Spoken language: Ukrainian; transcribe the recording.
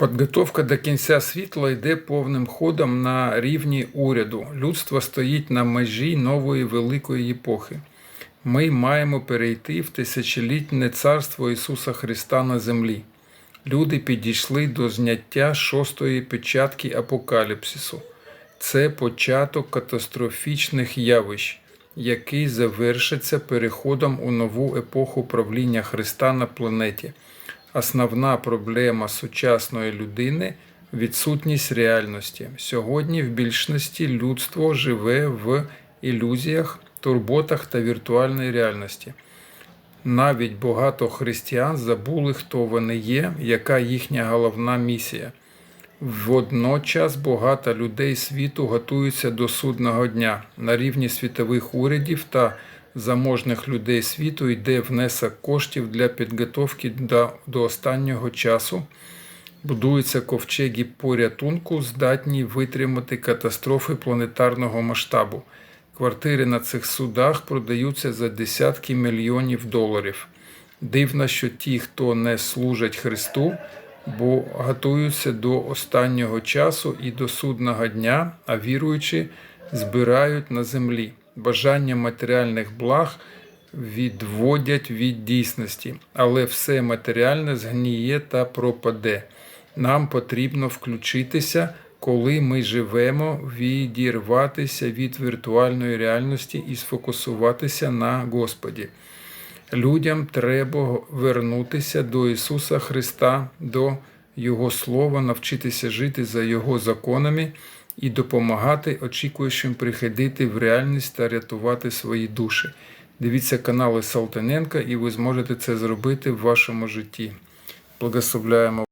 Підготовка до кінця світла йде повним ходом на рівні уряду. Людство стоїть на межі нової великої епохи. Ми маємо перейти в тисячолітнє царство Ісуса Христа на землі. Люди підійшли до зняття шостої печатки апокаліпсису. Це початок катастрофічних явищ, який завершиться переходом у нову епоху правління Христа на планеті. Основна проблема сучасної людини відсутність реальності. Сьогодні в більшості людство живе в ілюзіях, турботах та віртуальній реальності. Навіть багато християн забули, хто вони є, яка їхня головна місія. Водночас багато людей світу готуються до судного дня. На рівні світових урядів та заможних людей світу йде внесок коштів для підготовки до, до останнього часу. Будуються ковчеги порятунку, здатні витримати катастрофи планетарного масштабу. Квартири на цих судах продаються за десятки мільйонів доларів. Дивно, що ті, хто не служать Христу, бо готуються до останнього часу і до судного дня, а віруючі збирають на землі. Бажання матеріальних благ відводять від дійсності, але все матеріальне згніє та пропаде. Нам потрібно включитися, коли ми живемо, відірватися від віртуальної реальності і сфокусуватися на Господі. Людям треба вернутися до Ісуса Христа, до Його Слова, навчитися жити за Його законами і допомагати очікуючим приходити в реальність та рятувати свої душі. Дивіться канали Салтаненка, і ви зможете це зробити в вашому житті. Благословляємо.